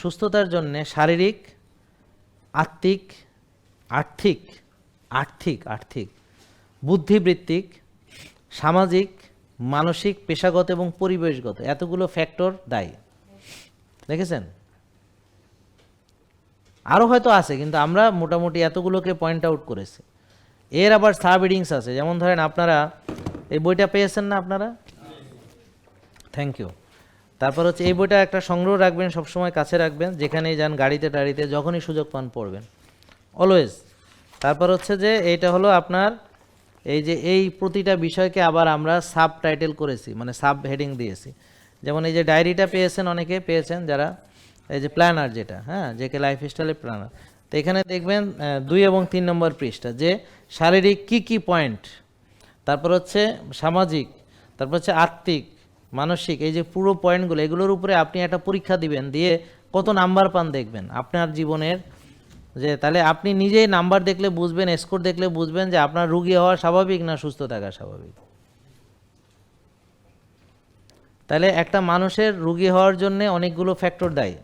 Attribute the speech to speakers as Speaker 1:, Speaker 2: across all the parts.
Speaker 1: সুস্থতার জন্য শারীরিক, আত্মিক, আর্থিক আর্থিক আর্থিক, বুদ্ধিবৃত্তিক, সামাজিক, মানসিক, পেশাগত এবং পরিবেশগত এতগুলো ফ্যাক্টর দায়ী। দেখেছেন? আরও হয়তো আছে, কিন্তু আমরা মোটামুটি এতগুলোকে পয়েন্ট আউট করেছি। এর আবার সাব রিডিংস আছে। যেমন ধরেন আপনারা, এই বইটা পেয়েছেন না আপনারা? থ্যাংক ইউ তারপর হচ্ছে এই বইটা একটা সংগ্রহ রাখবেন, সবসময় কাছে রাখবেন, যেখানেই যান গাড়িতে টাড়িতে যখনই সুযোগ পান পড়বেন। অলওয়েজ তারপর হচ্ছে যে এইটা হলো আপনার এই যে এই প্রতিটা বিষয়কে আবার আমরা সাব টাইটেল করেছি মানে সাব হেডিং দিয়েছি। যেমন এই যে ডায়েরিটা পেয়েছেন অনেকে, পেয়েছেন যারা, এই যে প্ল্যানার যেটা হ্যাঁ যে কে লাইফ স্টাইলের প্ল্যানার। তো এখানে দেখবেন দুই এবং তিন নম্বর পৃষ্ঠা, যে শারীরিক কি কি পয়েন্ট, তারপর হচ্ছে সামাজিক, তারপর হচ্ছে আর্থিক মানসিক, এই যে পুরো পয়েন্টগুলো, এগুলোর উপরে আপনি একটা পরীক্ষা দিবেন, দিয়ে কত নাম্বার পান দেখবেন। আপনার জীবনের যে, তাহলে আপনি নিজেই নাম্বার দেখলে বুঝবেন স্কোর দেখলে বুঝবেন যে আপনার রুগী হওয়া স্বাভাবিক না সুস্থ থাকা স্বাভাবিক। তাহলে একটা মানুষের রুগী হওয়ার জন্য অনেকগুলো ফ্যাক্টর দেয়।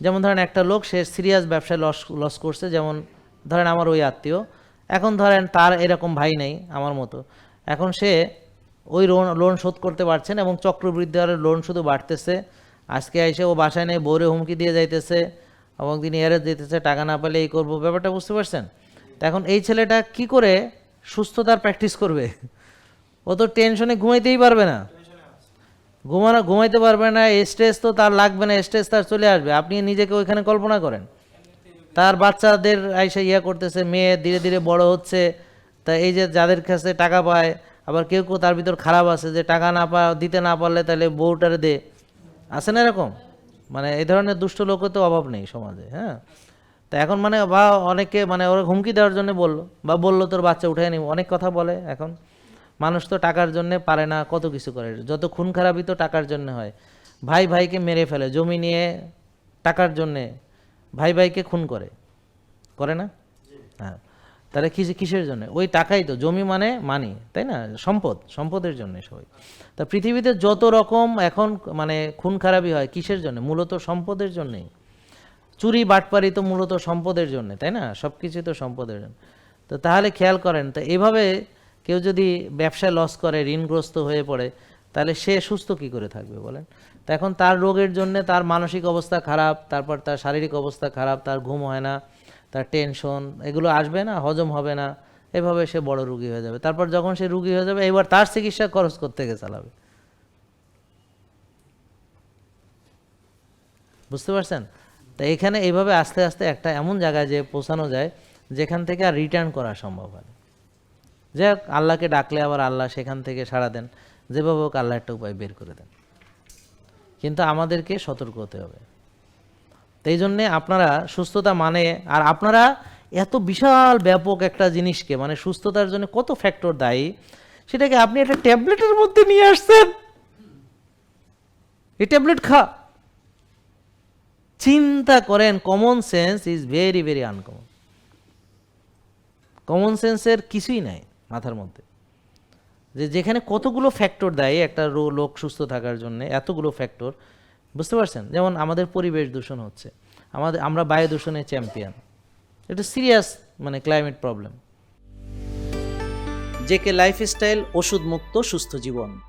Speaker 1: যেমন ধরেন একটা লোক, সে সিরিয়াস ব্যবসায় লস লস করছে, যেমন ধরেন আমার ওই আত্মীয়। এখন ধরেন তার এরকম ভাই নেই, আমার মতো। এখন সে ওই লোন লোন শোধ করতে পারছেন এবং চক্রবৃদ্ধি হারে লোন শুধু বাড়তেছে। আজকে এসে ও বাসায় নেই, বউরে হুমকি দিয়ে যাইতেছে এবং তিনি এরে দিতেছে, টাকা না পেলে এই করব, ব্যাপারটা বুঝতে পারছেন? এখন এই ছেলেটা কি করে সুস্থতার প্র্যাকটিস করবে? ও তো টেনশনে ঘুমাইতেই পারবে না। ঘুমানো, ঘুমাইতে পারবে না স্ট্রেস তো তার লাগবে না স্ট্রেস তার চলে আসবে। আপনি নিজেকে ওইখানে কল্পনা করেন। তার বাচ্চাদের এসে ইয়া করতেছে, মেয়ে ধীরে ধীরে বড় হচ্ছে। তা এই যে যাদের কাছে টাকা পায় আবার কেউ কেউ তার ভিতর খারাপ আছে যে টাকা না পা, দিতে না পারলে তাহলে বউটারে দে। আছে না এরকম? মানে এই ধরনের দুষ্ট লোকের তো অভাব নেই সমাজে হ্যাঁ? তা এখন মানে বা অনেকে মানে ওরা হুমকি দেওয়ার জন্য বলল, বা বলল তোর বাচ্চা উঠে নিব অনেক কথা বলে এখন। মানুষ তো টাকার জন্য পারে না, কত কিছু করে। যত খুন খারাপই তো টাকার জন্য হয়। ভাই ভাইকে মেরে ফেলে, জমি নিয়ে টাকার জন্যে ভাই ভাইকে খুন করে। করে না? হ্যাঁ। তাহলে কিসে কিসের জন্য? ওই টাকাই তো, জমি মানে মানি তাই না? সম্পদ, সম্পদের জন্য সবাই। তা পৃথিবীতে যত রকম এখন মানে খুন খারাপই হয়, কিসের জন্য? মূলত সম্পদের জন্যেই। চুরি, বাটপারি তো মূলত সম্পদের জন্য, তাই না? সব কিছুই তো সম্পদের জন্য। তো তাহলে খেয়াল করেন, তো এভাবে কেউ যদি ব্যবসায় লস করে, ঋণগ্রস্ত হয়ে পড়ে, তাহলে সে সুস্থ কি করে থাকবে বলেন? তো এখন তার রোগের জন্য তার মানসিক অবস্থা খারাপ, তারপর তার শারীরিক অবস্থা খারাপ, তার ঘুম হয় না তার টেনশন এগুলো আসবে না, হজম হবে না, এভাবে সে বড় রুগী হয়ে যাবে। তারপর যখন সে রুগী হয়ে যাবে, এবার তার চিকিৎসা খরচ করতে গিয়ে চালাবে। বুঝতে পারছেন? তো এখানে এইভাবে আস্তে আস্তে একটা এমন জায়গায় যে পৌঁছানো যায়, যেখান থেকে আর রিটার্ন করা সম্ভব হয়। যাই হোক, আল্লাহকে ডাকলে আবার আল্লাহ সেখান থেকে সাড়া দেন। যেভাবে হোক আল্লাহ একটা উপায় বের করে দেন। কিন্তু আমাদেরকে সতর্ক হতে হবে। এই জন্যে আপনারা সুস্থতা মানে আর আপনারা এত বিশাল ব্যাপক একটা জিনিসকে মানে সুস্থতার জন্য কত ফ্যাক্টর দায়ী, সেটাকে আপনি একটা ট্যাবলেটের মধ্যে নিয়ে আসছেন। এই ট্যাবলেট খা। চিন্তা করেন common sense is very very uncommon common সেন্সের কিছুই নাই মাথার মধ্যে। যে যেখানে কতগুলো ফ্যাক্টর দেয়, একটা রো- লোক সুস্থ থাকার জন্য এতগুলো ফ্যাক্টর বুঝতে পারছেন? যেমন আমাদের পরিবেশ দূষণ হচ্ছে। আমাদের, আমরা বায়ু দূষণের চ্যাম্পিয়ন এটা সিরিয়াস মানে ক্লাইমেট প্রবলেম
Speaker 2: জেকে লাইফস্টাইল ওষুধ মুক্ত সুস্থ জীবন।